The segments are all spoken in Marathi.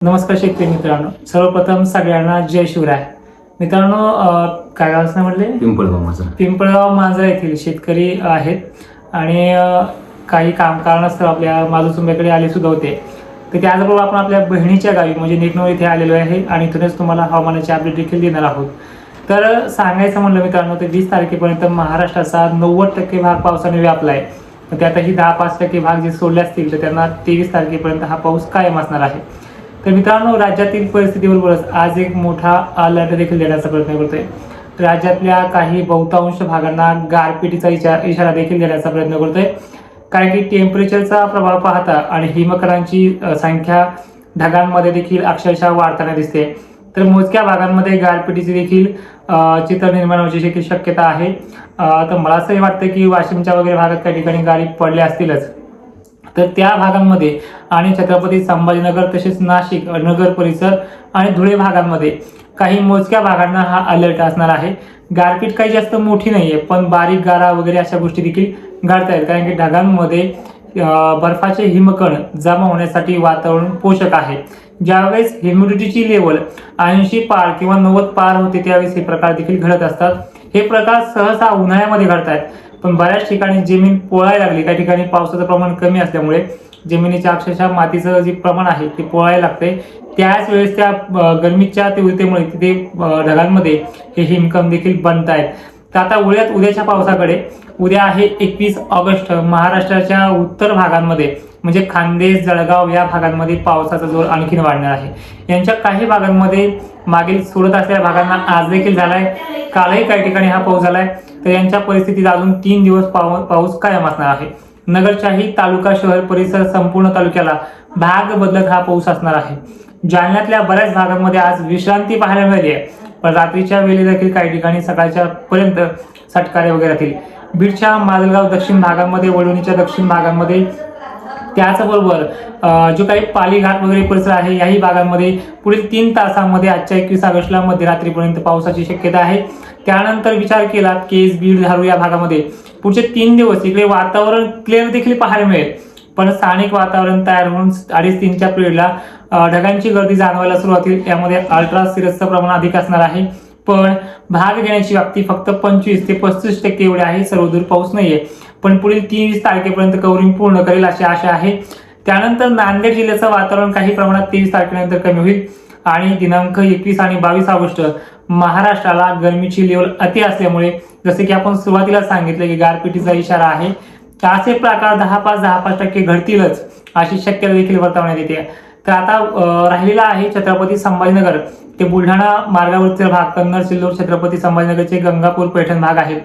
नमस्कार शेतकरी मित्रांनो. सर्वप्रथम सगळ्यांना जय शिवराय. मित्रांनो काय गावचं नाव म्हटले? पिंपळगाव माझा. पिंपळगाव मांजरा येथील शेतकरी आहेत. आणि काही काम कारणास्तव आपल्या माजूसुंब्याकडे आले सुद्धा होते. तर त्याचबरोबर आपण आपल्या बहिणीच्या गावी म्हणजे नेटनो इथे आलेलो आहे आणि इथूनच तुम्हाला हवामानाचे अपडेट देखील देणार आहोत. तर सांगायचं म्हणलं मित्रांनो तर वीस तारखेपर्यंत महाराष्ट्राचा नव्वद टक्के भाग पावसाने व्यापला आहे त्यातही दहा पाच टक्के भाग जे सोडले असतील तर त्यांना तेवीस तारखेपर्यंत हा पाऊस कायम असणार आहे. तर मित्रांनो राज्यातील परिस्थितीबरोबरच आज एक मोठा अलर्ट देखील देण्याचा प्रयत्न करतोय. राज्यातल्या काही बहुतांश भागांना गारपिटीचा इशारा इशारा देखील देण्याचा प्रयत्न करतोय. कारण की टेम्परेचरचा प्रभाव पाहता आणि हिमकरांची संख्या ढगांमध्ये देखील अक्षरशः वाढताना दिसते. तर मोजक्या भागांमध्ये गारपिटीची देखील चित्र निर्माण होण्याची शक्यता आहे. तर मला असंही वाटतं की वाशिमच्या वगैरे भागात काही ठिकाणी गारी पडल्या असतीलच. तर त्या भागांमध्ये आणि छत्रपती संभाजीनगर तसेच नाशिक नगर परिसर आणि धुळे भागांमध्ये. काही मोजक्या भागांना हा अलर्ट असणार आहे. गारपीट काही जास्त मोठी नाही आहे पण बारीक गारा वगैरे अशा गोष्टी देखील घडता आहेत कारण की ढगांमध्ये बर्फाचे हिमकण जमा होण्यासाठी वातावरण पोषक आहे. ज्यावेळेस ह्युमिडिटीची लेवल ऐंशी पार किंवा नव्वद पार होते त्यावेळेस हे प्रकार देखील घडत असतात. हे प्रकार सहसा उन्हाळ्यामध्ये घडत आहेत पण बऱ्याच ठिकाणी जमीन पोळायला लागली. काही ठिकाणी पावसाचं प्रमाण कमी असल्यामुळे जमिनीच्या अक्षरशः मातीचं जे प्रमाण आहे ते पोळायला लागते त्याच वेळेस त्या गरमीच्या तीव्रतेमुळे तिथे ढगांमध्ये हे हिमकम देखील बनत आहेत तर आता वळूयात उद्याच्या पावसाकडे. उद्या आहे एकवीस ऑगस्ट. महाराष्ट्राच्या उत्तर भागांमध्ये म्हणजे खानदेश जळगाव या भागांमध्ये पावसाचा जोर आणखीन वाढणार आहे. यांच्या काही भागांमध्ये मागील सोडत असलेल्या भागांना आज देखील झालाय. कालही काही ठिकाणी हा पाऊस झालाय. तर यांच्या परिस्थितीत अजून तीन दिवस पाव पाऊस कायम असणार आहे. नगरच्याही तालुका शहर परिसर संपूर्ण तालुक्याला भाग बदलत हा पाऊस असणार आहे. जालन्यातल्या बऱ्याच भागांमध्ये आज विश्रांती पाहायला मिळाली आहे. पण रात्रीच्या वेळी देखील काही ठिकाणी सकाळच्या पर्यंत सटकारे वगैरे राहतील. बीडच्या माजलगाव दक्षिण भागामध्ये वडवणीच्या दक्षिण भागामध्ये त्याचबरोबर जो काही पालीघाट वगैरे परिसर आहे याही भागांमध्ये पुढील तीन तासामध्ये आजच्या एकवीस ऑगस्टला मध्यरात्रीपर्यंत पावसाची शक्यता आहे. त्यानंतर विचार केला केस बीड धारू या भागामध्ये पुढचे तीन दिवस इकडे वातावरण क्लिअर देखील पाहायला मिळेल. पण स्थानिक वातावरण तयार होऊन अडीच तीनच्या पिरियडला ढगांची गर्दी जाणवायला सुरुवात होईल. त्यामध्ये अल्ट्रा सिरसचं प्रमाण अधिक असणार आहे. पण भाग घेण्याची व्याप्ती फक्त पंचवीस ते पस्तीस टक्के एवढे आहे. सर्वदूर पाऊस नाहीये. पण पुढील तेवीस तारखेपर्यंत कवरिंग पूर्ण करेल अशी आशा आहे. त्यानंतर नांदेड जिल्ह्याचं वातावरण काही प्रमाणात तेवीस तारखेनंतर कमी होईल. आणि दिनांक एकवीस आणि बावीस ऑगस्ट महाराष्ट्राला गरमीची लेवल अति असल्यामुळे जसे की आपण सुरुवातीला सांगितलं की गारपिटीचा इशारा आहे तर असे प्रकार दहा पाच दहा पाच टक्के घडतीलच अशी शक्यता देखील वर्तवण्यात येते. तर आता राहिलेला आहे छत्रपती संभाजीनगर. ते बुलढाणा मार्गावरचे भाग कन्नड सिल्लोड छत्रपती संभाजीनगरचे गंगापूर पैठण भाग आहे.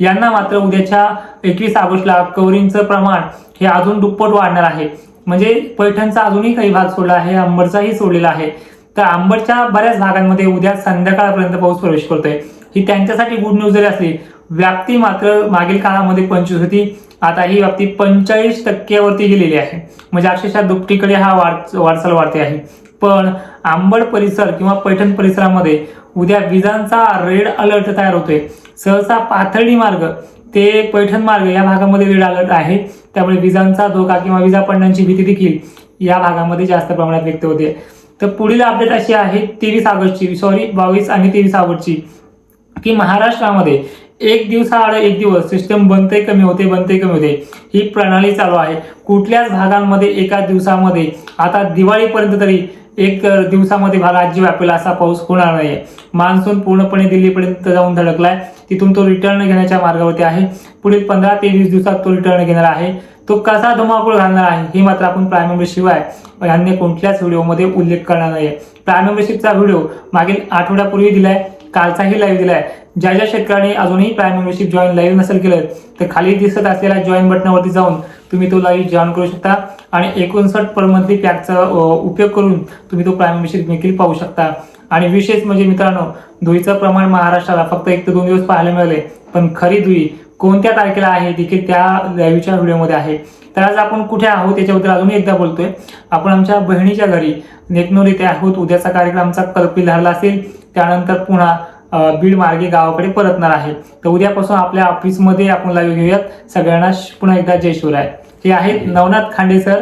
यांना मात्र उद्याच्या एकवीस ऑगस्टला कवरींचं प्रमाण हे अजून दुप्पट वाढणार आहे. म्हणजे पैठणचा अजूनही काही भाग सोडला आहे अंबरचाही सोडलेला आहे. तर अंबरच्या बऱ्याच भागांमध्ये उद्या संध्याकाळपर्यंत पाऊस प्रवेश करतोय. ही त्यांच्यासाठी गुड न्यूज जरी असली व्याप्ती मात्र मागील काळामध्ये पंचवीस होती. आता ही व्याप्ती पंचेचाळीस टक्क्यावरती गेलेली आहे. म्हणजे अक्षरशः दुपटीकडे हा वाढ वाटचाल वाढते आहे. पण आंबड परिसर किंवा पैठण परिसरामध्ये उद्या विजांचा रेड अलर्ट तयार होतोय. सहसा पाथर्डी मार्ग ते पैठण मार्ग या भागामध्ये रेड अलर्ट आहे. त्यामुळे विजांचा धोका किंवा विजा पडण्याची भीती देखील या भागामध्ये जास्त प्रमाणात व्यक्त होते. तर पुढील अपडेट अशी आहे तेवीस ऑगस्टची सॉरी बावीस आणि तेवीस ऑगस्टची की महाराष्ट्रामध्ये एक दिवसाआड एक दिवस सिस्टम बनते कमी होते बनते कमी होते. ही प्रणाली चालू आहे. कुठल्याच भागांमध्ये एका दिवसामध्ये आता दिवाळीपर्यंत तरी एक दिवसामध्ये भाग आजी व्यापेल असा पाऊस होणार नाहीये. मान्सून पूर्णपणे दिल्लीपर्यंत जाऊन धडकलाय. तिथून तो रिटर्न घेण्याच्या मार्गावरती आहे. पुढील पंधरा ते वीस दिवसात तो रिटर्न घेणार आहे. तो कसा धुमाकूळ घालणार आहे हे मात्र आपण प्राईम मेंबर अन्य कोणत्याच व्हिडिओमध्ये उल्लेख करणार नाही प्राईम मेंबरशिपचा व्हिडिओ मागील आठवड्यापूर्वी दिलाय. कालचाही लाईव्ह दिलाय. ज्या ज्या शेतकऱ्यांनी अजूनही प्राईम मेंबरशिप जॉईन लाईव्ह नसेल केलं तर खाली दिसत असलेल्या जॉईन बटनावरती जाऊन तुम्ही तो लाईव्ह जॉईन करू शकता आणि एकोणसाठ पर मंथली पॅकचा उपयोग करून तुम्ही तो प्राईम मेंबरशिप देखील पाहू शकता. आणि विशेष म्हणजे मित्रांनो धुईचं प्रमाण महाराष्ट्राला फक्त एक ते दोन दिवस पाहायला मिळाले पण खरी धुई कोणत्या तारखेला आहे देखील त्या लाईव्हच्या व्हिडिओमध्ये आहे. तर आज आपण कुठे आहोत याच्याबद्दल अजून एकदा बोलतोय. आपण आमच्या बहिणीच्या घरी नेकनोर येथे आहोत. उद्याचा कार्यक्रम आमचा कल्पित झाला असेल. त्यानंतर पुन्हा बीड मार्गे गावाकडे परतणार आहे. तर उद्यापासून आपल्या ऑफिसमध्ये आपण लाईव्ह घेऊयात. सगळ्यांना पुन्हा एकदा जय शिवराय. हे आहेत नवनाथ खांडे सर.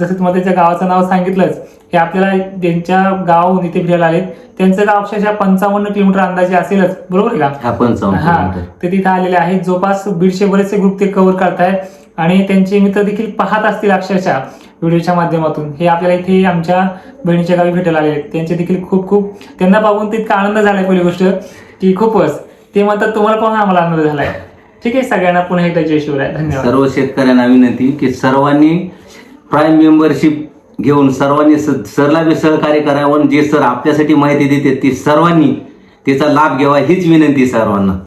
जसं तुम्हाला त्याच्या गावाचं नाव सांगितलंच हे आपल्याला त्यांच्या गावाहून इथे फिरायला आलेत त्यांचं गाव अक्षरशः पंचावन्न किलोमीटर अंदाजे असेलच. बरोबर आहे का? हा पंचावन्न हा. ते तिथे आलेले आहेत. जवळपास दीडशे बरेचसे ग्रुप ते कव्हर करतायत. आणि त्यांचे मित्र देखील पाहत असतील अक्षरशः. व्हिडिओच्या माध्यमातून. हे आपल्याला इथे आमच्या बहिणीच्या गावी भेटायला आलेले आहेत. त्यांचे देखील खूप खूप त्यांना पाहून ते इतका आनंद झालाय पहिली गोष्ट की खूपच. ते म्हणतात तुम्हाला पाहून आम्हाला आनंद झालाय. ठीक आहे सगळ्यांना पुन्हा एकदा जय शिवराय. धन्यवाद. सर्व शेतकऱ्यांना विनंती की सर्वांनी प्राईम मेंबरशिप घेऊन सर्वांनी सरला बी सहकार्य करावं जे सर आपल्यासाठी माहिती देते ती सर्वांनी त्याचा लाभ घ्यावा हीच विनंती सर्वांना.